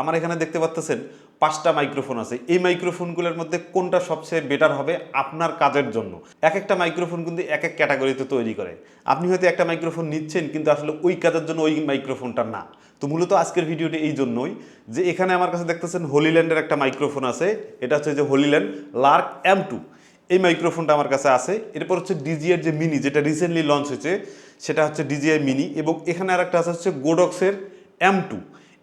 আমার এখানে দেখতে পাচ্ছেন পাঁচটা মাইক্রোফোন আছে। এই মাইক্রোফোনগুলোর মধ্যে কোনটা সবচেয়ে বেটার হবে আপনার কাজের জন্য? এক একটা মাইক্রোফোন কিন্তু এক এক ক্যাটাগরিতে তৈরি করে। আপনি হয়তো একটা মাইক্রোফোন নিচ্ছেন, কিন্তু আসলে ওই কাজের জন্য ওই মাইক্রোফোনটা না। তো মূলত আজকের ভিডিওটি এই জন্যই যে এখানে আমার কাছে দেখতেছেন হোলিল্যান্ডের একটা মাইক্রোফোন আছে। এটা হচ্ছে যে হোলিল্যান্ড লার্ক এম টু এই মাইক্রোফোনটা আমার কাছে আছে। এরপর হচ্ছে ডিজিআর যে মিনি যেটা রিসেন্টলি লঞ্চ হয়েছে, সেটা হচ্ছে ডিজিআই মিনি এবং এখানে আর একটা আছে হচ্ছে গোডক্সের এম টু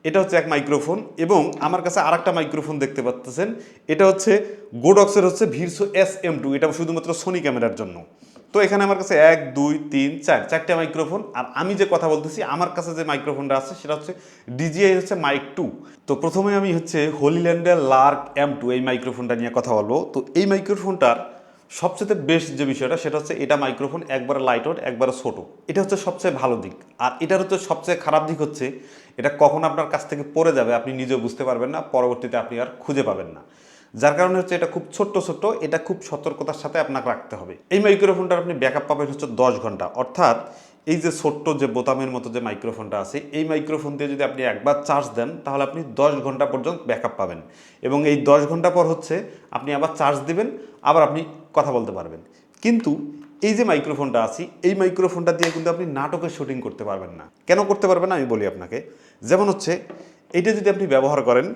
এটা হচ্ছে এক মাইক্রোফোন এবং আমার কাছে আর একটা মাইক্রোফোন দেখতে পাচ্ছেন এটা হচ্ছে গোডক্সের হচ্ছে ভিরসো এস এম টু এটা শুধুমাত্র সোনি ক্যামেরার জন্য। তো এখানে আমার কাছে এক, দুই, তিন, চার, চারটে মাইক্রোফোন। আর আমি যে কথা বলতেছি, আমার কাছে যে মাইক্রোফোনটা আছে, সেটা হচ্ছে ডিজিআই হচ্ছে মাইক টু তো প্রথমে আমি হচ্ছে হোলিল্যান্ডের লার্ক এম টু এই মাইক্রোফোনটা নিয়ে কথা বলব। তো এই মাইক্রোফোনটার সবচেয়ে বেস্ট যে বিষয়টা, সেটা হচ্ছে এটা মাইক্রোফোন একবারে লাইট ওয়েট একবারে ছোট। এটা হচ্ছে সবচেয়ে ভালো দিক। আর এটার হচ্ছে সবচেয়ে খারাপ দিক হচ্ছে, এটা কখন আপনার কাছ থেকে পড়ে যাবে আপনি নিজেও বুঝতে পারবেন না, পরবর্তীতে আপনি আর খুঁজে পাবেন না। যার কারণে হচ্ছে এটা খুব ছোট্ট ছোট্ট, এটা খুব সতর্কতার সাথে আপনাকে রাখতে হবে। এই মাইক্রোফোনটার আপনি ব্যাকআপ পাবেন হচ্ছে দশ ঘণ্টা। অর্থাৎ এই যে ছোট্ট, যে বোতামের মতো যে মাইক্রোফোনটা আছে, এই মাইক্রোফোন দিয়ে যদি আপনি একবার চার্জ দেন, তাহলে আপনি দশ ঘণ্টা পর্যন্ত ব্যাকআপ পাবেন। এবং এই দশ ঘণ্টা পর হচ্ছে আপনি আবার চার্জ দিবেন, আবার আপনি কথা বলতে পারবেন। কিন্তু এই যে মাইক্রোফোনটা আছে, এই মাইক্রোফোনটা দিয়ে কিন্তু আপনি নাটকের শুটিং করতে পারবেন না। কেন করতে পারবেন না? আমি বলি আপনাকে। যেমন হচ্ছে, এইটা যদি আপনি ব্যবহার করেন,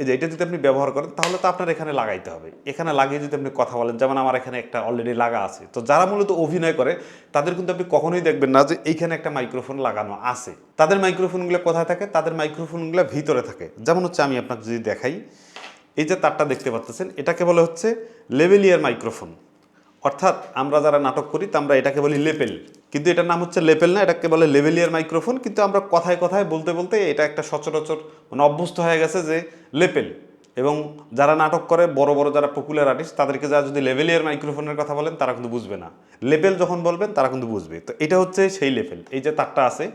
এই যে এটা যদি আপনি ব্যবহার করেন, তাহলে তো আপনার এখানে লাগাইতে হবে। এখানে লাগিয়ে যদি আপনি কথা বলেন, যেমন আমার এখানে একটা অলরেডি লাগা আছে। তো যারা মূলত অভিনয় করে, তাদের কিন্তু আপনি কখনোই দেখবেন না যে এইখানে একটা মাইক্রোফোন লাগানো আছে। তাদের মাইক্রোফোনগুলো কোথায় থাকে? তাদের মাইক্রোফোনগুলো ভিতরে থাকে। যেমন হচ্ছে, আমি আপনাকে যদি দেখাই এই যে তারটা দেখতে পাচ্ছেন এটাকে বলে হচ্ছে লেভেলিয়ার মাইক্রোফোন। অর্থাৎ আমরা যারা নাটক করি, তা আমরা এটাকে বলি লেপেল। কিন্তু এটার নাম হচ্ছে লেপেল না, এটাকে বলে লেভেলিয়ার মাইক্রোফোন। কিন্তু আমরা কথায় কথায় বলতে বলতে এটা একটা সচরাচর মানে অভ্যস্ত হয়ে গেছে যে লেপেল। এবং যারা নাটক করে, বড় বড় যারা পপুলার আর্টিস্ট তাদেরকে যারা যদি লেভেলিয়ার মাইক্রোফোনের কথা বলেন, তারা কিন্তু বুঝবে না। লেপেল যখন বলবেন, তারা কিন্তু বুঝবে। তো এটা হচ্ছে সেই লেভেল এই যে তারটা আছে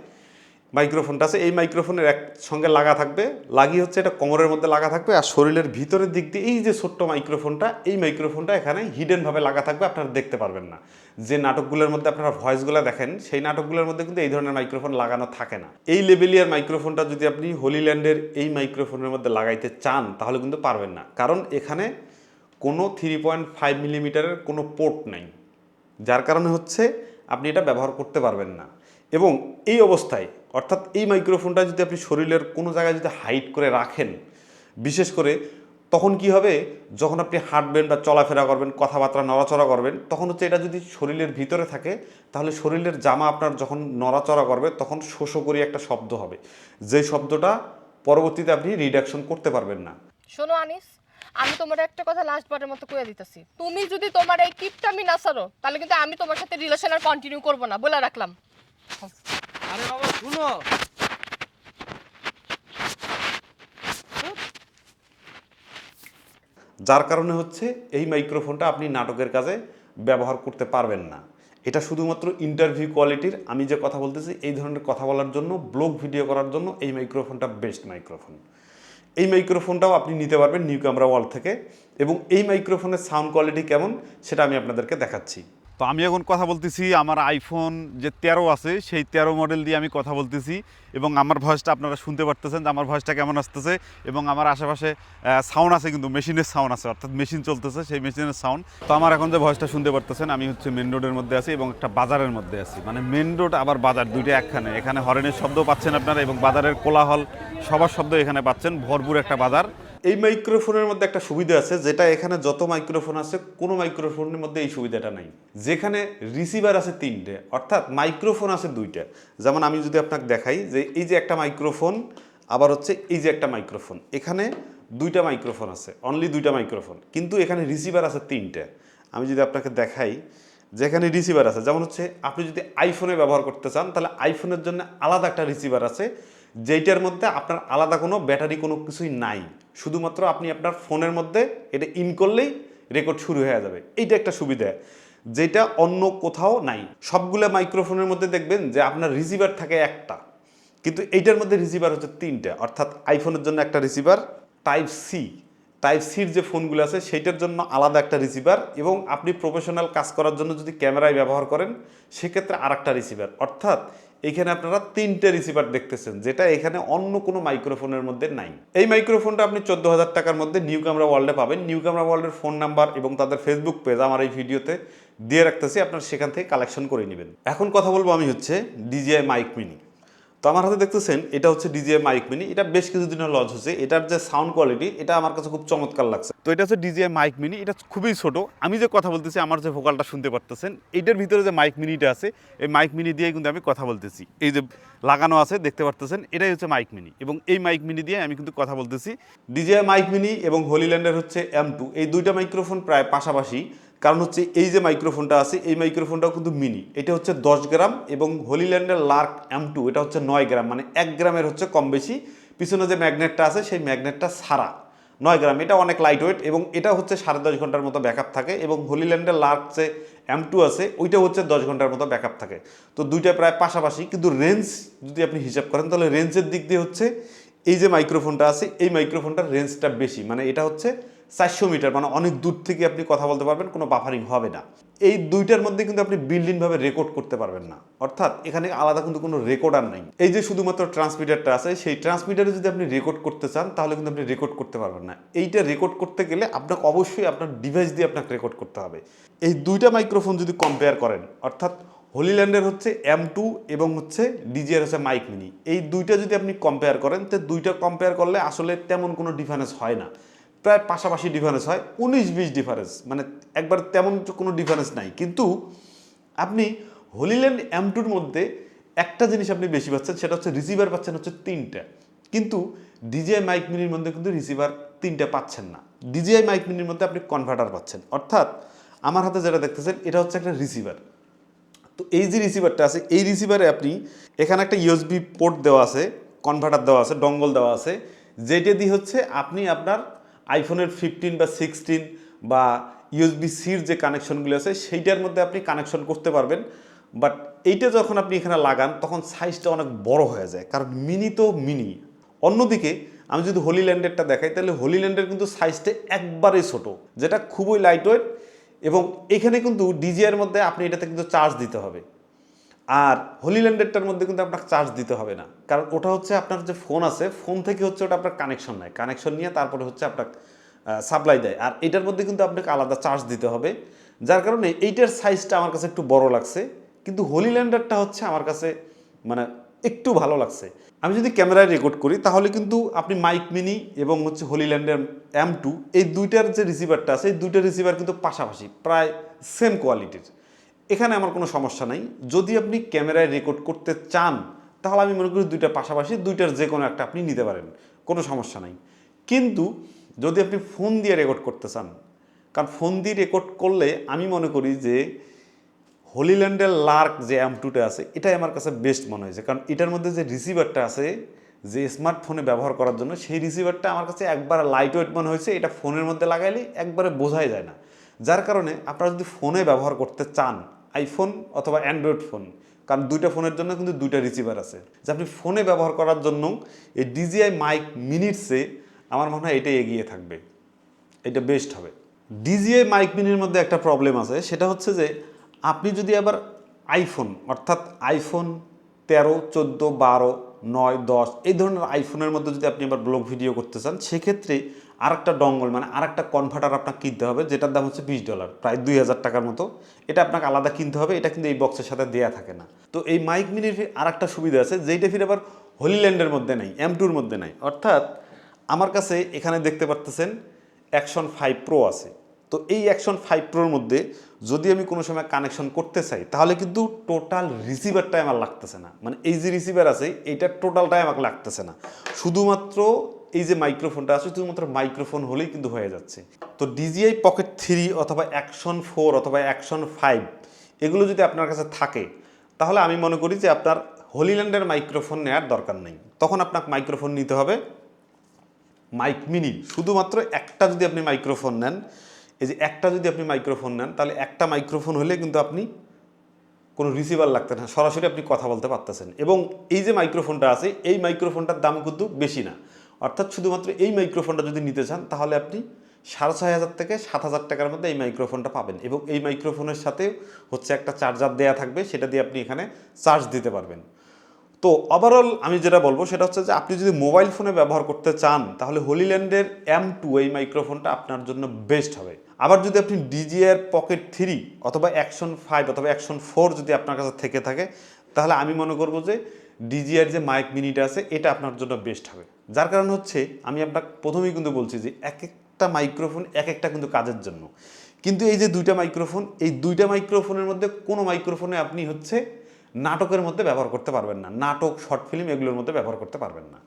মাইক্রোফোনটা আছে, এই মাইক্রোফোনের এক সঙ্গে লাগা থাকবে। লাগিয়ে হচ্ছে এটা কোমরের মধ্যে লাগা থাকবে আর শরীরের ভিতরের দিক দিয়ে এই যে ছোট্ট মাইক্রোফোনটা, এই মাইক্রোফোনটা এখানে হিডেনভাবে লাগা থাকবে, আপনারা দেখতে পারবেন না। যে নাটকগুলোর মধ্যে আপনারা ভয়েসগুলো দেখেন, সেই নাটকগুলোর মধ্যে কিন্তু এই ধরনের মাইক্রোফোন লাগানো থাকে না। এই লেভেলিয়ার মাইক্রোফোনটা যদি আপনি হোলিল্যান্ডের এই মাইক্রোফোনের মধ্যে লাগাইতে চান, তাহলে কিন্তু পারবেন না। কারণ এখানে কোনো থ্রি পয়েন্ট ফাইভ মিলিমিটারের কোনো পোর্ট নাই। যার কারণে হচ্ছে আপনি এটা ব্যবহার করতে পারবেন না। এবং এই অবস্থায় অর্থাৎ এই মাইক্রোফোনটা যদি আপনি শরীরের কোনো জায়গায় যদি হাইট করে রাখেন, বিশেষ করে তখন কি হবে? যখন আপনি হাঁটবেন বা চলাফেরা করবেন, কথাবার্তা নড়াচড়া করবেন, তখন হচ্ছে এটা যদি শরীরের ভিতরে থাকে, তাহলে শরীরের জামা আপনার যখন নড়াচড়া করবে, তখন শোষো করে একটা শব্দ হবে। যে শব্দটা পরবর্তীতে আপনি রিডাকশন করতে পারবেন না। শোনো আনিস, আমি তোমার একটা কথা লাস্ট বারের মতো কয়ে দিতেছি। তুমি যদি তোমার এই কিপটামি না সারো তাহলে কিন্তু আমি তোমার সাথে রিলেশন আর কন্টিনিউ করব না, বলে রাখলাম। আরে বাবা, শুনো। যার কারণে হচ্ছে এই মাইক্রোফোনটা আপনি নাটকের কাজে ব্যবহার করতে পারবেন না। এটা শুধুমাত্র ইন্টারভিউ কোয়ালিটির আমি যে কথা বলতেছি, এই ধরনের কথা বলার জন্য ব্লগ ভিডিও করার জন্য এই মাইক্রোফোনটা বেস্ট মাইক্রোফোন এই মাইক্রোফোনটাও আপনি নিতে পারবেন নিউ ক্যামেরা ওয়াল থেকে এবং এই মাইক্রোফোনের সাউন্ড কোয়ালিটি কেমন, সেটা আমি আপনাদেরকে দেখাচ্ছি। তো আমি এখন কথা বলতেছি আমার আইফোন যে তেরো আছে, সেই তেরো মডেল দিয়ে আমি কথা বলতেছি এবং আমার ভয়েসটা আপনারা শুনতে পারতেছেন যে আমার ভয়েসটা কেমন আসতেছে এবং আমার আশেপাশে সাউন্ড আছে কিন্তু মেশিনের সাউন্ড আছে, অর্থাৎ মেশিন চলতেছে সেই মেশিনের সাউন্ড তো আমার এখন যে ভয়েসটা শুনতে পারতেছেন, আমি হচ্ছে মেন রোডের মধ্যে আছি এবং একটা বাজারের মধ্যে আছি। মানে মেন রোড আবার বাজার, দুইটা একখানে। এখানে হরেনের শব্দ পাচ্ছেন আপনারা এবং বাজারের কোলাহল, সবার শব্দ এখানে পাচ্ছেন। ভরপুর একটা বাজার। এই মাইক্রোফোনের মধ্যে একটা সুবিধা আছে, যেটা এখানে যত মাইক্রোফোন আছে, কোনো মাইক্রোফোনের মধ্যে এই সুবিধাটা নাই। যেখানে রিসিভার আছে তিনটে, অর্থাৎ মাইক্রোফোন আছে দুইটা। যেমন আমি যদি আপনাকে দেখাই যে এই যে একটা মাইক্রোফোন, আবার হচ্ছে এই যে একটা মাইক্রোফোন। এখানে দুইটা মাইক্রোফোন আছে অনলি দুইটা মাইক্রোফোন। কিন্তু এখানে রিসিভার আছে তিনটে। আমি যদি আপনাকে দেখাই যেখানে রিসিভার আছে, যেমন হচ্ছে আপনি যদি আইফোনে ব্যবহার করতে চান, তাহলে আইফোনের জন্য আলাদা একটা রিসিভার আছে। যেইটার মধ্যে আপনার আলাদা কোনো ব্যাটারি কোনো কিছুই নাই। শুধুমাত্র আপনি আপনার ফোনের মধ্যে এটা ইন করলেই রেকর্ড শুরু হয়ে যাবে। এইটা একটা সুবিধা। যেটা অন্য কোথাও নাই। সবগুলো মাইক্রোফোনের মধ্যে দেখবেন যে আপনার রিসিভার থাকে একটা। কিন্তু এইটার মধ্যে রিসিভার হচ্ছে তিনটা। অর্থাৎ আইফোনের জন্য একটা রিসিভার, টাইপ সি। টাইপ সির যে ফোনগুলো আছে, সেইটার জন্য আলাদা একটা রিসিভার এবং আপনি প্রফেশনাল কাজ করার জন্য যদি ক্যামেরায় ব্যবহার করেন, সেক্ষেত্রে আর একটা রিসিভার। অর্থাৎ এখানে আপনারা তিনটে রিসিভার দেখতেছেন, যেটা এখানে অন্য কোনো মাইক্রোফোনের মধ্যে নাই। এই মাইক্রোফোনটা আপনি চোদ্দ হাজার টাকার মধ্যে নিউ ক্যামেরা ওয়ার্ল্ডে পাবেন। নিউ ক্যামেরা ওয়ার্ল্ডের ফোন নাম্বার এবং তাদের ফেসবুক পেজ আমার এই ভিডিওতে দিয়ে রাখতেছি, আপনার সেখান থেকে কালেকশন করে নেবেন। এখন কথা বলব আমি হচ্ছে ডিজিআই মাইক মিনি তো আমার হাতে দেখতেছেন, এটা হচ্ছে ডিজিআই মাইক মিনি এটা বেশ কিছুদিন লঞ্চ হচ্ছে, এটার যে সাউন্ড কোয়ালিটি এটা আমার কাছে খুব চমৎকার লাগছে। তো এটা হচ্ছে ডিজিআই মাইক মিনি এটা খুবই ছোট, আমি যে কথা বলতেছি, আমার যে ভোকালটা শুনতে পারতেছেন, এটার ভিতরে যে মাইক মিনিটা আছে, এই মাইক মিনি দিয়ে কিন্তু আমি কথা বলতেছি। এই যে লাগানো আছে, দেখতে পারতেছেন, এটাই হচ্ছে মাইক মিনি এবং এই মাইক মিনি দিয়ে আমি কিন্তু কথা বলতেছি। ডিজিআই মাইক মিনি এবং হোলিল্যান্ডের হচ্ছে এম টু এই দুইটা মাইক্রোফোন প্রায় পাশাপাশি কারণ হচ্ছে এই যে মাইক্রোফোনটা আছে, এই মাইক্রোফোনটাও কিন্তু মিনি এটা হচ্ছে দশ গ্রাম এবং হোলিল্যান্ডের লার্ক এম টু এটা হচ্ছে নয় গ্রাম মানে এক গ্রামের হচ্ছে কম বেশি। পিছনে যে ম্যাগনেটটা আছে, সেই ম্যাগনেটটা সারা। নয় গ্রাম, এটা অনেক লাইট ওয়েট এবং এটা হচ্ছে সাড়ে দশ ঘণ্টার মতো ব্যাকআপ থাকে এবং হোলিল্যান্ডের লার্ক যে এম টু আছে ওইটা হচ্ছে দশ ঘণ্টার মতো ব্যাকআপ থাকে। তো দুইটা প্রায় পাশাপাশি, কিন্তু রেঞ্জ যদি আপনি হিসাব করেন, তাহলে রেঞ্জের দিক দিয়ে হচ্ছে এই যে মাইক্রোফোনটা আছে, এই মাইক্রোফোনটার রেঞ্জটা বেশি। মানে এটা হচ্ছে চারশো মিটার মানে অনেক দূর থেকে আপনি কথা বলতে পারবেন, কোনো বাফারিং হবে না। এই দুইটার মধ্যে কিন্তু আপনি বিল্ডিংভাবে রেকর্ড করতে পারবেন না। অর্থাৎ এখানে আলাদা কিন্তু কোনো রেকর্ডার নেই। এই যে শুধুমাত্র ট্রান্সমিটারটা আছে, সেই ট্রান্সমিটারে যদি আপনি রেকর্ড করতে চান, তাহলে কিন্তু আপনি রেকর্ড করতে পারবেন না। এইটা রেকর্ড করতে গেলে আপনাকে অবশ্যই আপনার ডিভাইস দিয়ে আপনাকে রেকর্ড করতে হবে। এই দুইটা মাইক্রোফোন যদি কম্পেয়ার করেন, অর্থাৎ হোলিল্যান্ডের হচ্ছে এম টু এবং হচ্ছে ডিজিআর হচ্ছে মাইক মিনি এই দুইটা যদি আপনি কম্পেয়ার করেন, তো দুইটা কম্পেয়ার করলে আসলে তেমন কোনো ডিফারেন্স হয় না। প্রায় পাশাপাশি ডিফারেন্স হয়, উনিশ বিশ ডিফারেন্স মানে একবার তেমন কোনো ডিফারেন্স নাই। কিন্তু আপনি হোলিল্যান্ড এম টুর মধ্যে একটা জিনিস আপনি বেশি পাচ্ছেন, সেটা হচ্ছে রিসিভার পাচ্ছেন হচ্ছে তিনটা। কিন্তু ডিজিআই মাইক মিনির মধ্যে কিন্তু রিসিভার তিনটা পাচ্ছেন না। ডিজিআই মাইক মিনির মধ্যে আপনি কনভার্টার পাচ্ছেন। অর্থাৎ আমার হাতে যেটা দেখতেছেন, এটা হচ্ছে একটা রিসিভার তো এই যে রিসিভারটা আছে, এই রিসিভারে আপনি এখানে একটা ইউএসবি পোর্ট দেওয়া আছে কনভার্টার দেওয়া আছে ডঙ্গল দেওয়া আছে, যেটা দিয়ে হচ্ছে আপনি আপনার আইফোনের ফিফটিন বা সিক্সটিন বা ইউএসবি সির যে কানেকশনগুলো আছে, সেইটার মধ্যে আপনি কানেকশন করতে পারবেন। বাট এইটা যখন আপনি এখানে লাগান, তখন সাইজটা অনেক বড় হয়ে যায়। কারণ মিনি তো মিনি অন্যদিকে, আমি যদি হোলিল্যান্ডেরটা দেখাই, তাহলে হোলিল্যান্ডের কিন্তু সাইজটা একবারে ছোট, যেটা খুবই লাইট ওয়েট এবং এখানে কিন্তু ডিজিআর মধ্যে আপনি এটাতে কিন্তু চার্জ দিতে হবে। আর হোলিল্যান্ডেরটার মধ্যে কিন্তু আপনাকে চার্জ দিতে হবে না। কারণ ওটা হচ্ছে আপনার যে ফোন আছে ফোন থেকে হচ্ছে ওটা আপনার কানেকশন নেয়। কানেকশন নিয়ে তারপরে হচ্ছে আপনার সাপ্লাই দেয়। আর এটার মধ্যে কিন্তু আপনাকে আলাদা চার্জ দিতে হবে। যার কারণে এইটার সাইজটা আমার কাছে একটু বড় লাগছে। কিন্তু হোলিল্যান্ডারটা হচ্ছে আমার কাছে মানে একটু ভালো লাগছে। আমি যদি ক্যামেরায় রেকর্ড করি, তাহলে কিন্তু আপনি মাইক মিনি এবং হচ্ছে হোলিল্যান্ডের এম টু এই দুইটার যে রিসিভারটা আছে, এই দুইটা রিসিভার কিন্তু পাশাপাশি, প্রায় সেম কোয়ালিটির এখানে আমার কোনো সমস্যা নাই। যদি আপনি ক্যামেরায় রেকর্ড করতে চান, তাহলে আমি মনে করি দুইটা পাশাপাশি দুইটার যে কোনো একটা আপনি নিতে পারেন। কোনো সমস্যা নাই। কিন্তু যদি আপনি ফোন দিয়ে রেকর্ড করতে চান, কারণ ফোন দিয়ে রেকর্ড করলে আমি মনে করি যে হোলিল্যান্ডের লার্ক যে অ্যাম টুটা আছে, এটাই আমার কাছে বেস্ট মনে হয়েছে। কারণ এটার মধ্যে যে রিসিভারটা আছে, যে স্মার্টফোনে ব্যবহার করার জন্য, সেই রিসিভারটা আমার কাছে একবার লাইট ওয়েট মনে হয়েছে, এটা ফোনের মধ্যে লাগাইলে একবারে বোঝাই যায় না। যার কারণে আপনারা যদি ফোনে ব্যবহার করতে চান আইফোন অথবা অ্যান্ড্রয়েড ফোন কারণ দুইটা ফোনের জন্য কিন্তু দুইটা রিসিভার আছে। যে আপনি ফোনে ব্যবহার করার জন্য এই ডিজিআই মাইক মিনিটসে আমার মনে হয় এটাই এগিয়ে থাকবে। এটা বেস্ট হবে। ডিজিআই মাইক মিনির মধ্যে একটা প্রবলেম আছে, সেটা হচ্ছে যে আপনি যদি আবার আইফোন অর্থাৎ আইফোন তেরো, চোদ্দ, বারো, নয়, দশ, এই ধরনের আইফোনের মধ্যে যদি আপনি আবার ব্লগ ভিডিও করতে চান, সেক্ষেত্রে আরেকটা ডঙ্গল মানে আরেকটা কনভার্টার আপনাকে কিনতে হবে, যেটার দাম হচ্ছে বিশ ডলার প্রায় দুই হাজার টাকার মতো। এটা আপনাকে আলাদা কিনতে হবে, এটা কিন্তু এই বক্সের সাথে দেয়া থাকে না। তো এই মাইক মিনির আরেকটা সুবিধা আছে, যেইটা ফির আবার হোলিল্যান্ডের মধ্যে নাই এম টুর মধ্যে নাই। অর্থাৎ আমার কাছে এখানে দেখতে পারতেছেন অ্যাকশন ফাইভ প্রো আছে। তো এই অ্যাকশন ফাইভ প্রোর মধ্যে যদি আমি কোনো সময় কানেকশন করতে চাই, তাহলে কিন্তু টোটাল রিসিভারটাই আমার লাগতেছে না। মানে এই যে রিসিভার আছে, এইটার টোটালটাই আমাকে লাগতেছে না। শুধুমাত্র এই যে মাইক্রোফোনটা আছে শুধুমাত্র মাইক্রোফোন হলেই কিন্তু হয়ে যাচ্ছে। তো ডিজিআই পকেট থ্রি অথবা অ্যাকশন ফোর অথবা অ্যাকশন ফাইভ এগুলো যদি আপনার কাছে থাকে, তাহলে আমি মনে করি যে আপনার হোলিল্যান্ডের মাইক্রোফোন নেওয়ার দরকার নেই। তখন আপনাকে মাইক্রোফোন নিতে হবে। মাইক মিনি শুধুমাত্র একটা যদি আপনি মাইক্রোফোন নেন, এই যে একটা যদি আপনি মাইক্রোফোন নেন, তাহলে একটা মাইক্রোফোন হলে কিন্তু আপনি কোনো রিসিভার লাগতে না, সরাসরি আপনি কথা বলতে পারতেছেন। এবং এই যে মাইক্রোফোনটা আছে, এই মাইক্রোফোনটার দাম কিন্তু বেশি না। অর্থাৎ শুধুমাত্র এই মাইক্রোফোনটা যদি নিতে চান, তাহলে আপনি সাড়ে ছয় হাজার থেকে সাত হাজার টাকার মধ্যে এই মাইক্রোফোনটা পাবেন এবং এই মাইক্রোফোনের সাথে হচ্ছে একটা চার্জার দেয়া থাকবে, সেটা দিয়ে আপনি এখানে চার্জ দিতে পারবেন। তো ওভারঅল আমি যেটা বলব, সেটা হচ্ছে যে আপনি যদি মোবাইল ফোনে ব্যবহার করতে চান, তাহলে হোলিল্যান্ডের এম টু এই মাইক্রোফোনটা আপনার জন্য বেস্ট হবে। আবার যদি আপনি ডিজিআর পকেট থ্রি অথবা অ্যাকশন ফাইভ অথবা অ্যাকশন ফোর যদি আপনার কাছে থেকে থাকে, তাহলে আমি মনে করব যে ডিজিআর যে মাইক মিনিটা আছে, এটা আপনার জন্য বেস্ট হবে। যার কারণ হচ্ছে আমি আপনাকে প্রথমেই কিন্তু বলছি যে এক একটা মাইক্রোফোন এক একটা কিন্তু কাজের জন্য। কিন্তু এই যে দুইটা মাইক্রোফোন, এই দুইটা মাইক্রোফোনের মধ্যে কোনো মাইক্রোফোনে আপনি হচ্ছে নাটকের মধ্যে ব্যবহার করতে পারবেন না। নাটক, শর্ট ফিল্ম এগুলোর মধ্যে ব্যবহার করতে পারবেন না।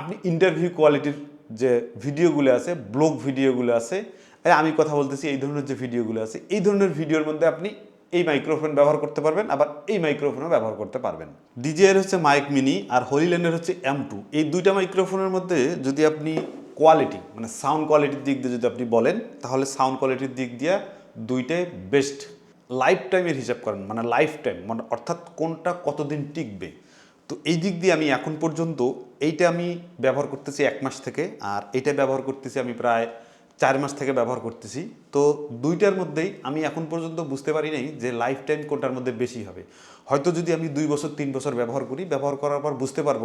আপনি ইন্টারভিউ কোয়ালিটির যে ভিডিওগুলো আছে ব্লগ ভিডিওগুলো আছে আমি কথা বলতেছি এই ধরনের যে ভিডিওগুলো আছে, এই ধরনের ভিডিওর মধ্যে আপনি এই মাইক্রোফোন ব্যবহার করতে পারবেন, আবার এই মাইক্রোফোনও ব্যবহার করতে পারবেন। ডিজিআর হচ্ছে মাইক মিনি আর হোলিল্যান্ডের হচ্ছে এম টু এই দুইটা মাইক্রোফোনের মধ্যে যদি আপনি কোয়ালিটি মানে সাউন্ড কোয়ালিটির দিক দিয়ে যদি আপনি বলেন, তাহলে সাউন্ড কোয়ালিটির দিক দিয়ে দুইটাই বেস্ট লাইফ টাইমের হিসাব করেন মানে লাইফ টাইম মানে অর্থাৎ কোনটা কতদিন টিকবে। তো এই দিক দিয়ে আমি এখন পর্যন্ত এইটা আমি ব্যবহার করতেছি এক মাস থেকে, আর এইটা ব্যবহার করতেছি আমি প্রায় চার মাস থেকে ব্যবহার করতেছি। তো দুইটার মধ্যেই আমি এখন পর্যন্ত বুঝতে পারি নাই যে লাইফ টাইম কোনটার মধ্যে বেশি হবে। হয়তো যদি আমি দুই বছর, তিন বছর ব্যবহার করি, ব্যবহার করার পর বুঝতে পারব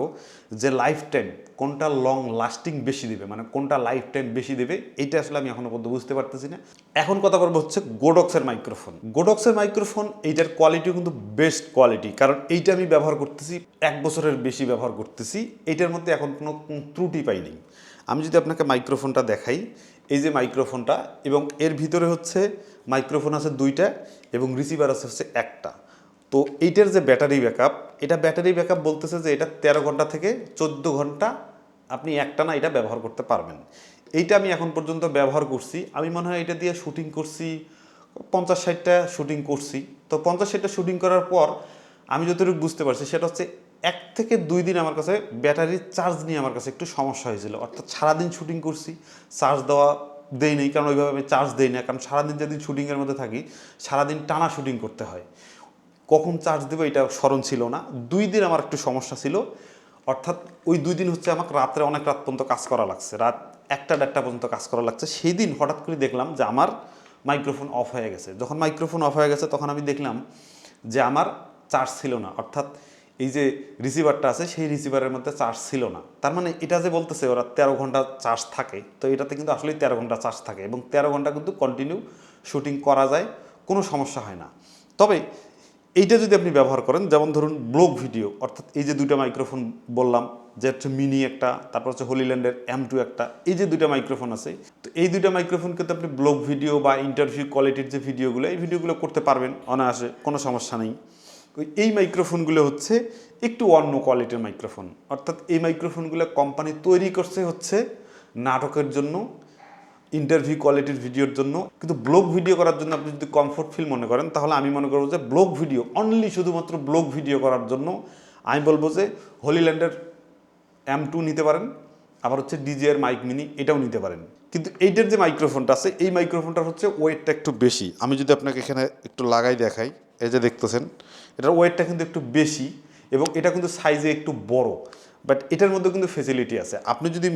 যে লাইফ টাইম কোনটা লং লাস্টিং বেশি দেবে মানে কোনটা লাইফ টাইম বেশি দেবে এইটা আসলে আমি এখনও পর্যন্ত বুঝতে পারতেছি না। এখন কথা বলব হচ্ছে গোডক্সের মাইক্রোফোন গোডক্সের মাইক্রোফোন এইটার কোয়ালিটি কিন্তু বেস্ট কোয়ালিটি কারণ এইটা আমি ব্যবহার করতেছি, এক বছরের বেশি ব্যবহার করতেছি, এইটার মধ্যে এখন কোনো ত্রুটি পাইনি। আমি যদি আপনাকে মাইক্রোফোনটা দেখাই এই যে মাইক্রোফোনটা এবং এর ভিতরে হচ্ছে মাইক্রোফোন আছে দুইটা এবং রিসিভার আছে হচ্ছে একটা। তো এইটার যে ব্যাটারি ব্যাকআপ, এটা ব্যাটারি ব্যাকআপ বলতেছে যে এটা তেরো ঘণ্টা থেকে চোদ্দ ঘণ্টা আপনি একটা না এটা ব্যবহার করতে পারবেন। এইটা আমি এখন পর্যন্ত ব্যবহার করছি। আমি মনে হয় এটা দিয়ে শুটিং করছি, পঞ্চাশ ষাটটা শুটিং করছি। তো পঞ্চাশ ষাটটা শুটিং করার পর আমি যতটুকু বুঝতে পারছি সেটা হচ্ছে এক থেকে দুই দিন আমার কাছে ব্যাটারির চার্জ নিয়ে আমার কাছে একটু সমস্যা হয়েছিল। অর্থাৎ সারাদিন শুটিং করছি, চার্জ দেওয়া দেই নেই, কারণ ওইভাবে আমি চার্জ দেই না। কারণ সারাদিন যদি শুটিংয়ের মধ্যে থাকি, সারাদিন টানা শুটিং করতে হয়। কখন চার্জ দেবো এটা স্মরণ ছিল না। দুই দিন আমার একটু সমস্যা ছিল। অর্থাৎ ওই দুই দিন হচ্ছে আমাকে রাত্রে অনেক রাত পর্যন্ত কাজ করা লাগছে। রাত একটা দেড়টা পর্যন্ত কাজ করা লাগছে। সেই দিন হঠাৎ করে দেখলাম যে আমার মাইক্রোফোন অফ হয়ে গেছে। যখন মাইক্রোফোন অফ হয়ে গেছে, তখন আমি দেখলাম যে আমার চার্জ ছিল না। অর্থাৎ এই যে রিসিভারটা আছে, সেই রিসিভারের মধ্যে চার্জ ছিল না। তার মানে এটা যে বলতেছে, ওরা তেরো ঘণ্টা চার্জ থাকে, তো এটাতে কিন্তু আসলেই তেরো ঘণ্টা চার্জ থাকে এবং তেরো ঘণ্টা কিন্তু কন্টিনিউ শুটিং করা যায়, কোনো সমস্যা হয় না। তবে এইটা যদি আপনি ব্যবহার করেন, যেমন ধরুন ব্লগ ভিডিও অর্থাৎ এই যে দুইটা মাইক্রোফোন বললাম, যে হচ্ছে মিনি একটা, তারপর হচ্ছে হোলিল্যান্ডের এম টু একটা, এই যে দুইটা মাইক্রোফোন আছে, তো এই দুইটা মাইক্রোফোন কিন্তু আপনি ব্লগ ভিডিও বা ইন্টারভিউ কোয়ালিটির যে ভিডিওগুলো এই ভিডিওগুলো করতে পারবেন অনায়াসে, কোনো সমস্যা নেই। ওই এই মাইক্রোফোনগুলো হচ্ছে একটু অন্য কোয়ালিটির মাইক্রোফোন। অর্থাৎ এই মাইক্রোফোনগুলো কোম্পানি তৈরি করছে হচ্ছে নাটকের জন্য ইন্টারভিউ কোয়ালিটির ভিডিওর জন্য। কিন্তু ব্লগ ভিডিও করার জন্য আপনি যদি কমফোর্ট ফিল মনে করেন, তাহলে আমি মনে করব যে ব্লগ ভিডিও অনলি শুধুমাত্র ব্লগ ভিডিও করার জন্য আমি বলব যে হোলিল্যান্ডের এম টু নিতে পারেন, আবার হচ্ছে ডিজিআর মাইক মিনি এটাও নিতে পারেন। কিন্তু এইটার যে মাইক্রোফোনটা আছে, এই মাইক্রোফোনটার হচ্ছে ওয়েটটা একটু বেশি। আমি যদি আপনাকে এখানে একটু লাগাই দেখাই, এই যে দেখতেছেন এটার ওয়েটটা কিন্তু একটু বেশি এবং এটা কিন্তু সাইজে একটু বড়। বাট এটার মধ্যে কিন্তু ফেসিলিটি আছে। আপনি যদি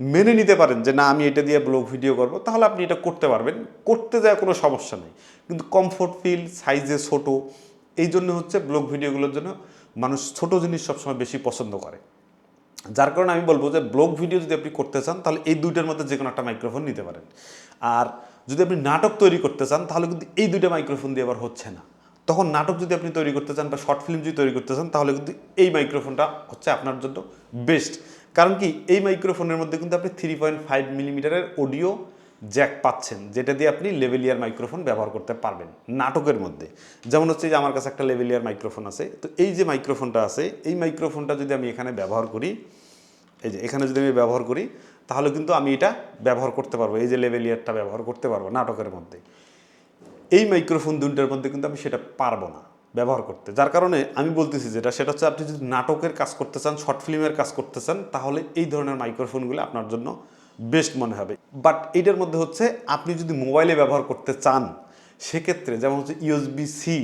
মেনে নিতে পারেন যে, না, আমি এটা দিয়ে ব্লগ ভিডিও করব, তাহলে আপনি এটা করতে পারবেন। করতে যায় কোনো সমস্যা নেই। কিন্তু কমফোর্ট ফিল সাইজে ছোট, এই জন্য হচ্ছে ব্লগ ভিডিওগুলোর জন্য মানুষ ছোট জিনিস সবসময় বেশি পছন্দ করে। যার কারণে আমি বলব যে ব্লগ ভিডিও যদি আপনি করতে চান, তাহলে এই দুইটার মধ্যে যে কোনো একটা মাইক্রোফোন নিতে পারেন। আর যদি আপনি নাটক তৈরি করতে চান, তাহলে কিন্তু এই দুইটা মাইক্রোফোন দিয়ে আবার হচ্ছে না। তখন নাটক যদি আপনি তৈরি করতে চান বা শর্ট ফিল্ম যদি তৈরি করতে চান, তাহলে কিন্তু এই মাইক্রোফোনটা হচ্ছে আপনার জন্য বেস্ট। কারণ কি, এই মাইক্রোফোনের মধ্যে কিন্তু আপনি থ্রি পয়েন্ট ফাইভ মিলিমিটারের অডিও জ্যাক পাচ্ছেন, যেটা দিয়ে আপনি লেভেলিয়ার মাইক্রোফোন ব্যবহার করতে পারবেন নাটকের মধ্যে। যেমন হচ্ছে যে আমার কাছে একটা লেভেলিয়ার মাইক্রোফোন আছে, তো এই যে মাইক্রোফোনটা আছে, এই মাইক্রোফোনটা যদি আমি এখানে ব্যবহার করি, এই যে এখানে যদি আমি ব্যবহার করি, তাহলে কিন্তু আমি এটা ব্যবহার করতে পারব, এই যে লেভেলিয়ারটা ব্যবহার করতে পারব নাটকের মধ্যে। এই মাইক্রোফোন দুইটার মধ্যে কিন্তু আমি সেটা পারব না, ব্যবহার করতে। যার কারণে আমি বলতেছি যেটা, সেটা হচ্ছে আপনি যদি নাটকের কাজ করতে চান শর্ট ফিল্মের কাজ করতে চান, তাহলে এই ধরনের মাইক্রোফোনগুলো আপনার জন্য বেস্ট মনে হবে। বাট এইটার মধ্যে হচ্ছে, আপনি যদি মোবাইলে ব্যবহার করতে চান, সেক্ষেত্রে যেমন হচ্ছে ইউএসবি সি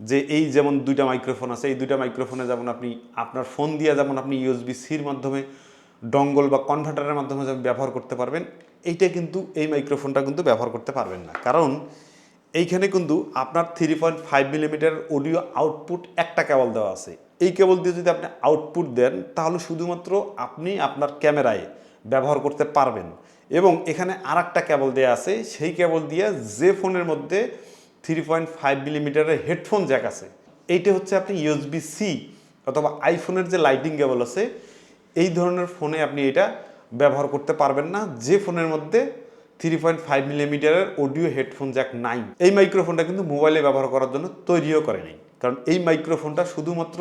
যে এই যেমন দুইটা মাইক্রোফোন আছে, এই দুইটা মাইক্রোফোনে যেমন আপনি, আপনার ফোন দিয়ে যেমন আপনি ইউএসবি সির মাধ্যমে ডঙ্গল বা কনভার্টারের মাধ্যমে যেমন ব্যবহার করতে পারবেন, এইটা কিন্তু, এই মাইক্রোফোনটা কিন্তু ব্যবহার করতে পারবেন না। কারণ এইখানে কিন্তু আপনার three point five millimetre audio output একটা কেবল দেওয়া আছে। এই কেবল দিয়ে যদি আপনি আউটপুট দেন, তাহলে শুধুমাত্র আপনি আপনার ক্যামেরায় ব্যবহার করতে পারবেন। এবং এখানে আর একটা কেবল দেওয়া আছে, সেই কেবল দিয়ে যে ফোনের মধ্যে থ্রি পয়েন্ট ফাইভ মিলিমিটারের হেডফোন জ্যাক আছে। এইটা হচ্ছে আপনি ইউএসবি সি অথবা আইফোনের যে লাইটিং কেবল আছে, এই ধরনের ফোনে আপনি এটা ব্যবহার করতে পারবেন না। যে ফোনের মধ্যে থ্রি পয়েন্ট ফাইভ মিলিমিটারের অডিও হেডফোন জ্যাক নাই এই মাইক্রোফোনটা কিন্তু মোবাইলে ব্যবহার করার জন্য তৈরিও করে নাই। কারণ এই মাইক্রোফোনটা শুধুমাত্র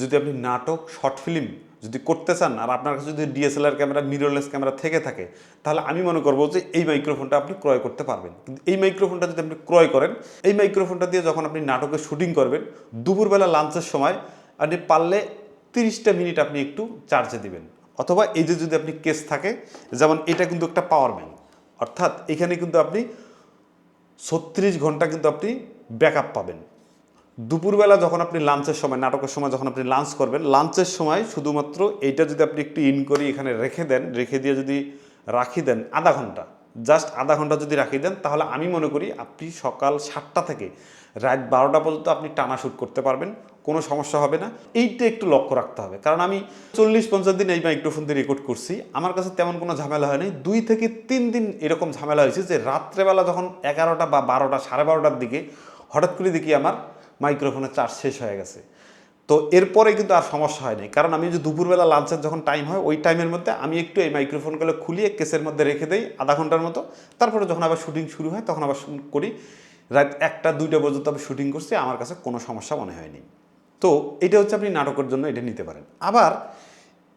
যদি আপনি নাটক শর্ট ফিল্ম যদি করতে চান, আর আপনার কাছে যদি ডিএসএলআর ক্যামেরা মিররলেস ক্যামেরা থেকে থাকে, তাহলে আমি মনে করব যে এই মাইক্রোফোনটা আপনি ক্রয় করতে পারবেন। কিন্তু এই মাইক্রোফোনটা যদি আপনি ক্রয় করেন, এই মাইক্রোফোনটা দিয়ে যখন আপনি নাটকের শুটিং করবেন, দুপুরবেলা লাঞ্চের সময় আপনি পারলে তিরিশটা মিনিট আপনি একটু চার্জে দিবেন। অথবা এই যে যদি আপনি কেস থাকে, যেমন এটা কিন্তু একটা পাওয়ার ব্যাংক অর্থাৎ এখানে কিন্তু আপনি ছত্রিশ ঘণ্টা কিন্তু আপনি ব্যাকআপ পাবেন। দুপুরবেলা যখন আপনি লাঞ্চের সময়, নাটকের সময় যখন আপনি লাঞ্চ করবেন, লাঞ্চের সময় শুধুমাত্র এইটা যদি আপনি একটু ইন করে এখানে রেখে দেন, রেখে দিয়ে যদি রাখি দেন আধা ঘণ্টা, জাস্ট আধা ঘণ্টা যদি রাখি দেন, তাহলে আমি মনে করি আপনি সকাল সাতটা থেকে রাত বারোটা পর্যন্ত আপনি টানা শ্যুট করতে পারবেন। কোনো সমস্যা হবে না। এইটা একটু লক্ষ্য রাখতে হবে। কারণ আমি চল্লিশ, পঞ্চাশ দিন এই মাইক্রোফোন দিয়ে রেকর্ড করছি। আমার কাছে তেমন কোনো ঝামেলা হয়নি। দুই থেকে তিন দিন এরকম ঝামেলা হয়েছে যে রাত্রেবেলা যখন এগারোটা বা বারোটা, সাড়ে বারোটার দিকে হঠাৎ করে দেখি আমার মাইক্রোফোনের চার্জ শেষ হয়ে গেছে। তো এরপরে কিন্তু আর সমস্যা হয়নি। কারণ আমি যে দুপুরবেলা লাঞ্চের যখন টাইম হয়, ওই টাইমের মধ্যে আমি একটু এই মাইক্রোফোনগুলো খুলিয়ে কেসের মধ্যে রেখে দেই, আধা ঘণ্টার মতো। তারপরে যখন আবার শুটিং শুরু হয়, তখন আবার করি। রাত একটা, দুইটা পর্যন্ত আমি শুটিং করছি। আমার কাছে কোনো সমস্যা মনে হয়নি। তো এটা হচ্ছে আপনি নাটকের জন্য এটা নিতে পারেন। আবার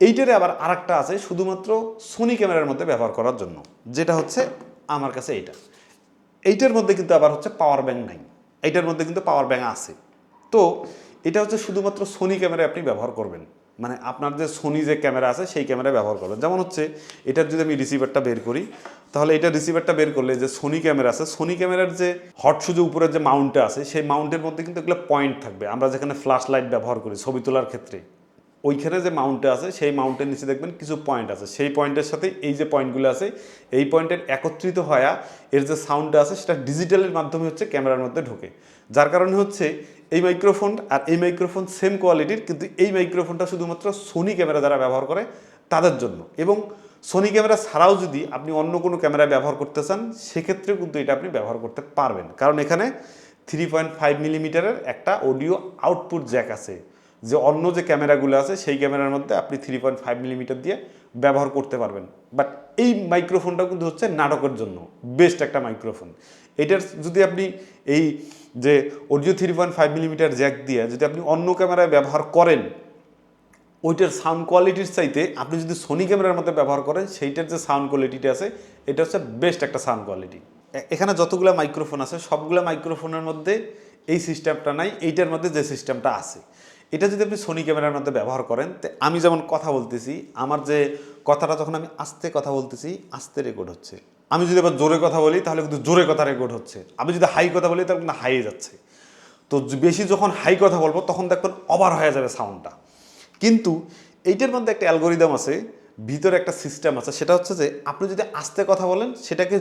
এইটারে আবার আরেকটা আছে শুধুমাত্র সোনি ক্যামেরার মধ্যে ব্যবহার করার জন্য, যেটা হচ্ছে আমার কাছে এইটা। এইটার মধ্যে কিন্তু আবার হচ্ছে পাওয়ার ব্যাঙ্ক নাই। এইটার মধ্যে কিন্তু পাওয়ার ব্যাঙ্ক আছে। তো এটা হচ্ছে শুধুমাত্র সোনি ক্যামেরায় আপনি ব্যবহার করবেন। মানে আপনার যে সোনি যে ক্যামেরা আছে সেই ক্যামেরায় ব্যবহার করবেন। যেমন হচ্ছে এটার যদি আমি রিসিভারটা বের করি তাহলে এটা রিসিভারটা বের করলে যে সোনি ক্যামেরা আছে সোনি ক্যামেরার যে হট সুজে উপরের যে মাউন্টটা আছে, সেই মাউন্টের মধ্যে কিন্তু এগুলো পয়েন্ট থাকবে। আমরা যেখানে ফ্ল্যাশ লাইট ব্যবহার করি ছবি তোলার ক্ষেত্রে। ওইখানে যে মাউন্টে আছে, সেই মাউন্টের নিচে দেখবেন কিছু পয়েন্ট আছে। সেই পয়েন্টের সাথে এই যে পয়েন্টগুলো আছে, এই পয়েন্টের একত্রিত হওয়া এর যে সাউন্ডটা আছে, সেটা ডিজিটালের মাধ্যমে হচ্ছে ক্যামেরার মধ্যে ঢোকে। যার কারণে হচ্ছে এই মাইক্রোফোন আর এই মাইক্রোফোন সেম কোয়ালিটির কিন্তু এই মাইক্রোফোনটা শুধুমাত্র সোনি ক্যামেরা যারা ব্যবহার করে তাদের জন্য। এবং সোনি ক্যামেরা ছাড়াও যদি আপনি অন্য কোনো ক্যামেরায় ব্যবহার করতে চান, সেক্ষেত্রে কিন্তু এটা আপনি ব্যবহার করতে পারবেন। কারণ এখানে থ্রি পয়েন্ট ফাইভ মিলিমিটারের একটা অডিও আউটপুট জ্যাক আছে। যে অন্য যে ক্যামেরাগুলো আছে, সেই ক্যামেরার মধ্যে আপনি থ্রি পয়েন্ট ফাইভ মিলিমিটার দিয়ে ব্যবহার করতে পারবেন। বাট এই মাইক্রোফোনটা কিন্তু হচ্ছে নাটকের জন্য বেস্ট একটা মাইক্রোফোন এটার যদি আপনি এই যে audio three point five millimetre jack দিয়ে যদি আপনি অন্য ক্যামেরায় ব্যবহার করেন ওইটার সাউন্ড কোয়ালিটির চাইতে আপনি যদি সোনি ক্যামেরার মধ্যে ব্যবহার করেন, সেইটার যে সাউন্ড কোয়ালিটিটা আছে, এটা হচ্ছে বেস্ট একটা সাউন্ড কোয়ালিটি এখানে যতগুলো মাইক্রোফোন আছে, সবগুলো মাইক্রোফোনের মধ্যে এই সিস্টেমটা নাই, এইটার মধ্যে যে সিস্টেমটা আছে। এটা যদি আপনি সোনি ক্যামেরার মধ্যে ব্যবহার করেন, তো আমি যেমন কথা বলতেছি, আমার যে কথাটা যখন আমি আস্তে কথা বলতেছি, আস্তে রেকর্ড হচ্ছে। আমি যদি আবার জোরে কথা বলি, তাহলে কিন্তু জোরে কথা রেকর্ড হচ্ছে। আমি যদি হাই কথা বলি, তাহলে কিন্তু হাইয়ে যাচ্ছে। তো বেশি যখন হাই কথা বলব, তখন দেখবেন ওভার হয়ে যাবে সাউন্ডটা কিন্তু এইটার মধ্যে একটা অ্যালগোরিদম আছে, ভিতরে একটা সিস্টেম আছে, সেটা হচ্ছে যে আপনি যদি আস্তে কথা বলেন, সেটাকে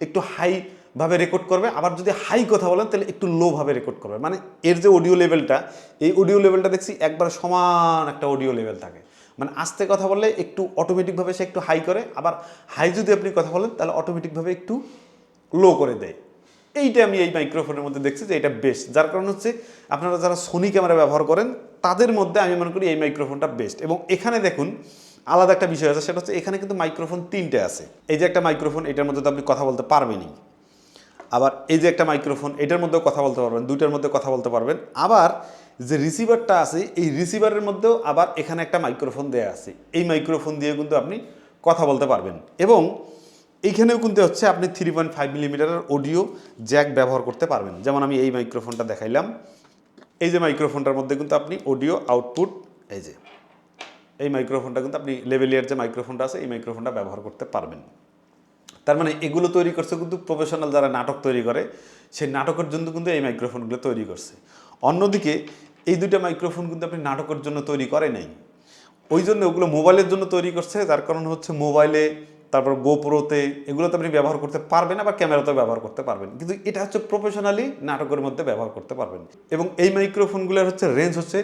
একটু হাই ভাবে রেকর্ড করবে, আবার যদি হাই কথা বলেন, তাহলে একটু লো ভাবে রেকর্ড করবে। মানে এর যে অডিও লেভেলটা এই অডিও লেভেলটা দেখছি একবার সমান একটা অডিও লেভেল থাকে। মানে আস্তে কথা বললে একটু অটোমেটিকভাবে সে একটু হাই করে, আবার হাই যদি আপনি কথা বলেন, তাহলে অটোমেটিকভাবে একটু লো করে দেয়। এইটা আমি এই মাইক্রোফোনের মধ্যে দেখছি যে এটা বেস্ট যার কারণ হচ্ছে আপনারা যারা সোনি ক্যামেরা ব্যবহার করেন তাদের মধ্যে আমি মনে করি এই মাইক্রোফোনটা বেস্ট এবং এখানে দেখুন, আলাদা একটা বিষয় আছে, সেটা হচ্ছে এখানে কিন্তু মাইক্রোফোন তিনটে আছে। এই যে একটা মাইক্রোফোন এটার মধ্যে তো আপনি কথা বলতে পারবেনই। আবার এই যে একটা মাইক্রোফোন এটার মধ্যেও কথা বলতে পারবেন, দুইটার মধ্যে কথা বলতে পারবেন। আবার যে রিসিভারটা আছে, এই রিসিভারের মধ্যেও আবার এখানে একটা মাইক্রোফোন দেওয়া আছে। এই মাইক্রোফোন দিয়ে কিন্তু আপনি কথা বলতে পারবেন। এবং এইখানেও কিন্তু হচ্ছে আপনি থ্রি পয়েন্ট ফাইভ মিলিমিটারের অডিও জ্যাক ব্যবহার করতে পারবেন। যেমন আমি এই মাইক্রোফোনটা দেখাইলাম। এই যে মাইক্রোফোনটার মধ্যে কিন্তু আপনি অডিও আউটপুট এই যে, এই মাইক্রোফোনটা কিন্তু আপনি লেভেলিয়ার যে মাইক্রোফোনটা আছে, এই মাইক্রোফোনটা ব্যবহার করতে পারবেন। তার মানে এগুলো তৈরি করছে কিন্তু প্রফেশনাল যারা নাটক তৈরি করে, সেই নাটকের জন্য কিন্তু এই মাইক্রোফোনগুলো তৈরি করছে। অন্যদিকে এই দুইটা মাইক্রোফোন কিন্তু আপনি নাটকের জন্য তৈরি করে নাই। ওই জন্য ওগুলো মোবাইলের জন্য তৈরি করছে, যার কারণ হচ্ছে মোবাইলে তারপর গোপ্রোতে এগুলোতে আপনি ব্যবহার করতে পারবেন, আবার ক্যামেরাতেও ব্যবহার করতে পারবেন। কিন্তু এটা হচ্ছে প্রফেশনালি নাটকের মধ্যে ব্যবহার করতে পারবেন। এবং এই মাইক্রোফোনগুলোর হচ্ছে রেঞ্জ হচ্ছে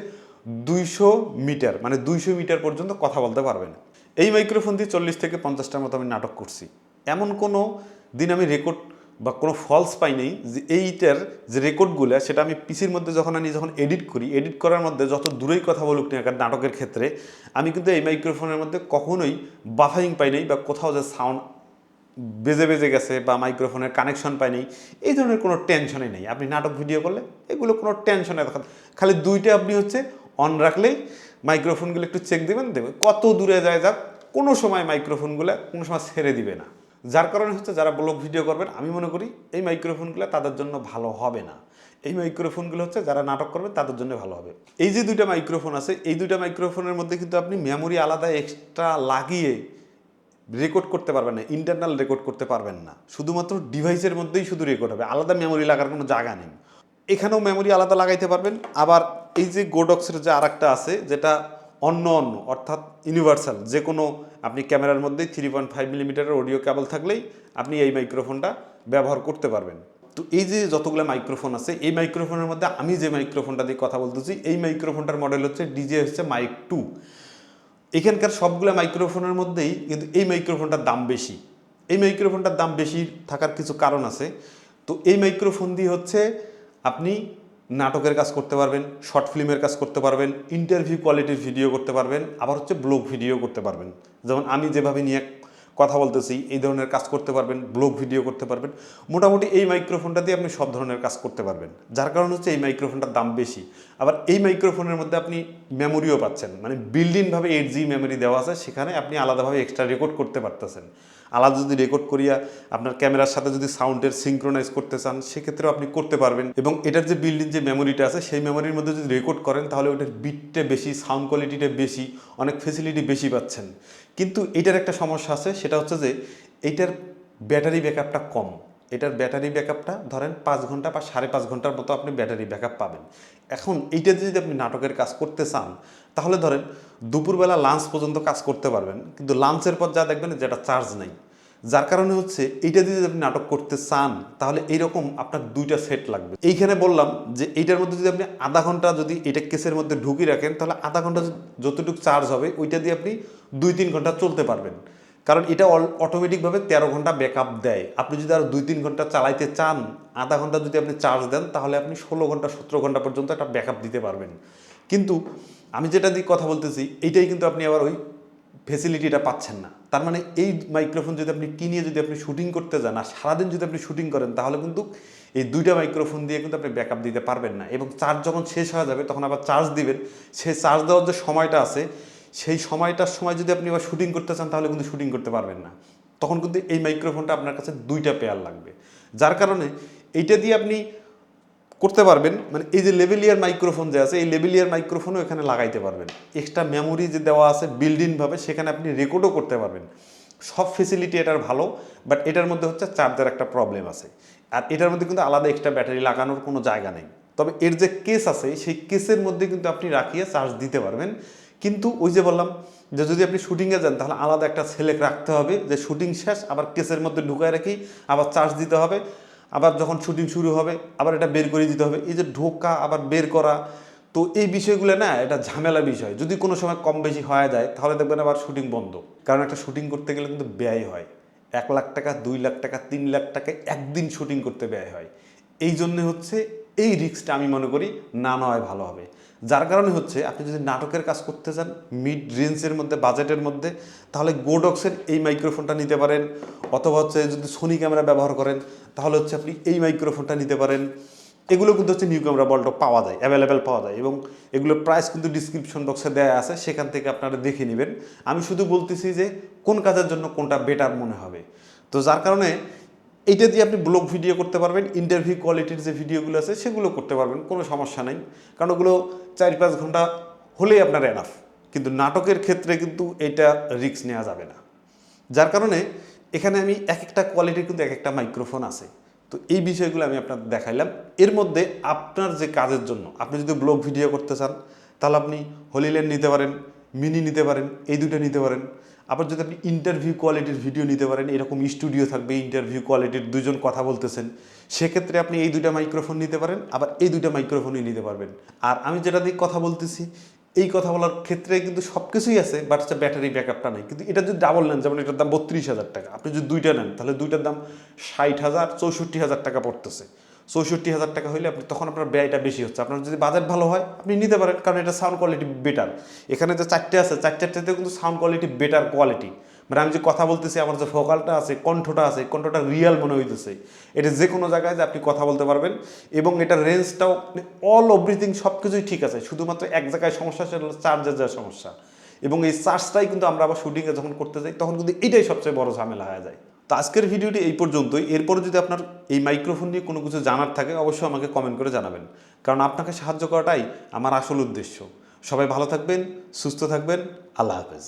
দুইশো মিটার মানে দুইশো মিটার পর্যন্ত কথা বলতে পারবেন। এই মাইক্রোফোন দিয়ে চল্লিশ থেকে পঞ্চাশটার মতো আমি নাটক করছি। এমন কোনো দিন আমি রেকর্ড বা কোনো ফলস পাই নেই, যে এইটার যে রেকর্ডগুলো সেটা আমি পিসির মধ্যে যখন আমি যখন এডিট করি এডিট করার মধ্যে যত দূরেই কথা বলুক না কেন, নাটকের ক্ষেত্রে, আমি কিন্তু এই মাইক্রোফোনের মধ্যে কখনোই বাফারিং পাই নাই বা কোথাও যে সাউন্ড বেজে বেজে গেছে বা মাইক্রোফোনের কানেকশন পায়নি এই ধরনের কোনো টেনশনই নেই। আপনি নাটক ভিডিও করলে, এগুলো কোনো টেনশনের কথা খালি দুইটা আপনি হচ্ছে অন রাখলেই মাইক্রোফোনগুলো একটু চেক দেবেন দেবেন কত দূরে যায় যাক, কোনো সময় মাইক্রোফোনগুলো কোনো সময় ছেড়ে দিবে না। যার কারণে হচ্ছে যারা ব্লগ ভিডিও করবেন, আমি মনে করি এই মাইক্রোফোনগুলো তাদের জন্য ভালো হবে না। এই মাইক্রোফোনগুলো হচ্ছে যারা নাটক করবেন, তাদের জন্য ভালো হবে। এই যে দুইটা মাইক্রোফোন আছে, এই দুইটা মাইক্রোফোনের মধ্যে কিন্তু আপনি মেমোরি আলাদা এক্সট্রা লাগিয়ে রেকর্ড করতে পারবেন না, ইন্টারনাল রেকর্ড করতে পারবেন না। শুধুমাত্র ডিভাইসের মধ্যেই শুধু রেকর্ড হবে, আলাদা মেমোরি লাগার কোনো জায়গা নেই। এখানেও মেমোরি আলাদা লাগাইতে পারবেন, আবার এই যে গোডক্সের যে আরেকটা আছে, যেটা অন্য অন্য, অর্থাৎ ইউনিভার্সাল যে কোনো আপনি ক্যামেরার মধ্যেই থ্রি পয়েন্ট ফাইভ মিলিমিটারের অডিও কেবল থাকলেই আপনি এই মাইক্রোফোনটা ব্যবহার করতে পারবেন। তো এই যে যতগুলো মাইক্রোফোন আছে, এই মাইক্রোফোনের মধ্যে আমি যে মাইক্রোফোনটা দিয়ে কথা বলতেছি, এই মাইক্রোফোনটার মডেল হচ্ছে ডিজে হচ্ছে মাইক টু এখানকার সবগুলো মাইক্রোফোনের মধ্যেই কিন্তু এই মাইক্রোফোনটার দাম বেশি। এই মাইক্রোফোনটার দাম বেশি থাকার কিছু কারণ আছে। তো এই মাইক্রোফোন দিয়ে হচ্ছে আপনি নাটকের কাজ করতে পারবেন, শর্ট ফিল্মের কাজ করতে পারবেন ইন্টারভিউ কোয়ালিটির ভিডিও করতে পারবেন, আবার হচ্ছে ব্লগ ভিডিও করতে পারবেন। যেমন আমি যেভাবে নিয়ে কথা বলতেছি, এই ধরনের কাজ করতে পারবেন ব্লগ ভিডিও করতে পারবেন। মোটামুটি এই মাইক্রোফোনটা দিয়ে আপনি সব ধরনের কাজ করতে পারবেন। যার কারণ হচ্ছে এই মাইক্রোফোনটার দাম বেশি। আবার এই মাইক্রোফোনের মধ্যে আপনি মেমোরিও পাচ্ছেন। মানে বিল্ডিংভাবে এইট জি মেমোরি দেওয়া আছে, সেখানে আপনি আলাদাভাবে এক্সট্রা রেকর্ড করতে পারতেছেন। আলাদা যদি রেকর্ড করিয়া আপনার ক্যামেরার সাথে যদি সাউন্ডের সিঙ্ক্রোনাইজ করতে চান, সেক্ষেত্রেও আপনি করতে পারবেন। এবং এটার যে বিল্ডিং যে মেমোরিটা আছে, সেই মেমোরির মধ্যে যদি রেকর্ড করেন, তাহলে ওটার বিটটা বেশি সাউন্ড কোয়ালিটিটা বেশি, অনেক ফেসিলিটি বেশি পাচ্ছেন। কিন্তু এটার একটা সমস্যা আছে, সেটা হচ্ছে যে এইটার ব্যাটারি ব্যাকআপটা কম। এটার ব্যাটারি ব্যাকআপটা ধরেন পাঁচ ঘণ্টা বা সাড়ে পাঁচ ঘণ্টার মতো আপনি ব্যাটারি ব্যাকআপ পাবেন। এখন এইটা যদি আপনি নাটকের কাজ করতে চান, তাহলে ধরেন দুপুরবেলা লাঞ্চ পর্যন্ত কাজ করতে পারবেন, কিন্তু লাঞ্চের পর যা দেখবেন যেটা চার্জ নেই। যার কারণে হচ্ছে এইটা দিয়ে যদি আপনি নাটক করতে চান, তাহলে এইরকম আপনার দুইটা সেট লাগবে। এইখানে বললাম যে এইটার মধ্যে যদি আপনি আধা ঘণ্টা যদি এটা কেসের মধ্যে ঢুকিয়ে রাখেন, তাহলে আধা ঘণ্টা যতটুকু চার্জ হবে, ওইটা দিয়ে আপনি দুই তিন ঘণ্টা চলতে পারবেন। কারণ এটা অল অটোমেটিকভাবে তেরো ঘণ্টা ব্যাকআপ দেয়। আপনি যদি আরও দুই তিন ঘণ্টা চালাইতে চান, আধা ঘণ্টা যদি আপনি চার্জ দেন, তাহলে আপনি ষোলো ঘণ্টা, সতেরো ঘণ্টা পর্যন্ত একটা ব্যাকআপ দিতে পারবেন। কিন্তু আমি যেটা দিয়ে কথা বলতেছি, এইটাই কিন্তু আপনি আবার ওই ফেসিলিটিটা পাচ্ছেন না। তার মানে এই মাইক্রোফোন যদি আপনি কিনিয়ে যদি আপনি শুটিং করতে যান আর সারাদিন যদি আপনি শুটিং করেন, তাহলে কিন্তু এই দুইটা মাইক্রোফোন দিয়ে কিন্তু আপনি ব্যাকআপ দিতে পারবেন না এবং চার্জ যখন শেষ হয়ে যাবে, তখন আবার চার্জ দিবেন। সেই চার্জ দেওয়ার যে সময়টা আছে, সেই সময়টার সময় যদি আপনি আবার শুটিং করতে চান, তাহলে কিন্তু শুটিং করতে পারবেন না। তখন কিন্তু এই মাইক্রোফোনটা আপনার কাছে দুইটা পেয়ার লাগবে। যার কারণে এইটা দিয়ে আপনি করতে পারবেন। মানে এই যে লেভেলিয়ার মাইক্রোফোন যে আছে, এই লেভেলিয়ার মাইক্রোফোনও এখানে লাগাইতে পারবেন। এক্সট্রা মেমোরি যে দেওয়া আছে বিল্ডিংভাবে সেখানে আপনি রেকর্ডও করতে পারবেন। সব ফেসিলিটি এটার ভালো বাট এটার মধ্যে হচ্ছে চার্জার একটা প্রবলেম আছে। আর এটার মধ্যে কিন্তু আলাদা এক্সট্রা ব্যাটারি লাগানোর কোনো জায়গা নেই। তবে এর যে কেস আছে, সেই কেসের মধ্যে কিন্তু আপনি রাখিয়ে চার্জ দিতে পারবেন। কিন্তু ওই যে বললাম, যে যদি আপনি শুটিংয়ে যান, তাহলে আলাদা একটা ছেলেক রাখতে হবে। যে শুটিং শেষ, আবার কেসের মধ্যে ঢুকায় রাখি আবার চার্জ দিতে হবে। আবার যখন শুটিং শুরু হবে, আবার এটা বের করে দিতে হবে। এই যে ঢোকা, আবার বের করা, তো এই বিষয়গুলো না, এটা ঝামেলা বিষয়। যদি কোনো সময় কম বেশি হয়ে যায়, তাহলে দেখবেন আবার শুটিং বন্ধ। কারণ একটা শুটিং করতে গেলে কিন্তু ব্যয় হয়। এক লাখ টাকা, দুই লাখ টাকা, তিন লাখ টাকা একদিন শুটিং করতে ব্যয় হয়। এই জন্যে হচ্ছে এই রিস্কটা আমি মনে করি না নেওয়াই ভালো হবে। যার কারণে হচ্ছে আপনি যদি নাটকের কাজ করতে চান মিড রেঞ্জের মধ্যে বাজেটের মধ্যে, তাহলে গোডক্সের এই মাইক্রোফোনটা নিতে পারেন। অথবা হচ্ছে যদি সোনি ক্যামেরা ব্যবহার করেন, তাহলে হচ্ছে আপনি এই মাইক্রোফোনটা নিতে পারেন। এগুলো কিন্তু হচ্ছে নিউ ক্যামেরা বলটা পাওয়া যায় অ্যাভেলেবেল পাওয়া যায় এবং এগুলোর প্রাইস কিন্তু ডিসক্রিপশন বক্সে দেওয়া আছে, সেখান থেকে আপনারা দেখে নেবেন। আমি শুধু বলতেছি যে কোন কাজের জন্য কোনটা বেটার মনে হবে। তো যার কারণে এইটা দিয়ে আপনি ব্লগ ভিডিও করতে পারবেন ইন্টারভিউ কোয়ালিটির যে ভিডিওগুলো আছে সেগুলো করতে পারবেন, কোনো সমস্যা নেই। কারণ ওগুলো চার পাঁচ ঘণ্টা হলেই আপনার এনাফ কিন্তু নাটকের ক্ষেত্রে কিন্তু এটা রিস্ক নেওয়া যাবে না। যার কারণে এখানে আমি এক একটা কোয়ালিটির কিন্তু এক একটা মাইক্রোফোন আছে। তো এই বিষয়গুলো আমি আপনাদের দেখাইলাম। এর মধ্যে আপনার যে কাজের জন্য, আপনি যদি ব্লগ ভিডিও করতে চান, তাহলে আপনি হলিল্যান্ড নিতে পারেন মিনি নিতে পারেন, এই দুটো নিতে পারেন। আবার যদি আপনি ইন্টারভিউ কোয়ালিটির ভিডিও নিতে পারেন, এরকম স্টুডিও থাকবে ইন্টারভিউ কোয়ালিটির দুজন কথা বলতেছেন, সেক্ষেত্রে আপনি এই দুইটা মাইক্রোফোন নিতে পারেন, আবার এই দুইটা মাইক্রোফোনই নিতে পারবেন। আর আমি যেটা দিয়ে কথা বলতেছি, এই কথা বলার ক্ষেত্রে কিন্তু সব কিছুই আছে বাট হচ্ছে ব্যাটারি ব্যাকআপটা নেই। কিন্তু এটা যদি ডাবল নেন, যেমন এটার দাম বত্রিশ হাজার টাকা, আপনি যদি দুইটা নেন, তাহলে দুইটার দাম ষাট হাজার, চৌষট্টি হাজার টাকা পড়তেছে। চৌষট্টি হাজার টাকা হইলে আপনি তখন আপনার ব্যয়টা বেশি হচ্ছে। আপনার যদি বাজেট ভালো হয়, আপনি নিতে পারেন, কারণ এটা সাউন্ড কোয়ালিটি বেটার এখানে যে চারটে আছে চারটাতেও কিন্তু সাউন্ড কোয়ালিটি বেটার কোয়ালিটি মানে আমি যে কথা বলতেছি, আমার যে ভোকালটা আছে, কণ্ঠটা আছে, কণ্ঠটা রিয়েল মনে হইতেছে। এটা যে কোনো জায়গায় যে আপনি কথা বলতে পারবেন, এবং এটার রেঞ্জটাও অল এভরিথিং সব কিছুই ঠিক আছে। শুধুমাত্র এক জায়গায় সমস্যা, সেটা হলো চার্জের যা সমস্যা। এবং এই চার্জটাই কিন্তু আমরা আবার শুটিংয়ে যখন করতে যাই, তখন কিন্তু এটাই সবচেয়ে বড় ঝামেলা হয়ে যায়। তো আজকের ভিডিওটি এই পর্যন্তই। এরপরে যদি আপনার এই মাইক্রোফোন নিয়ে কোনো কিছু জানার থাকে, অবশ্যই আমাকে কমেন্ট করে জানাবেন। কারণ আপনাকে সাহায্য করাটাই আমার আসল উদ্দেশ্য। সবাই ভালো থাকবেন, সুস্থ থাকবেন, আল্লাহ হাফেজ।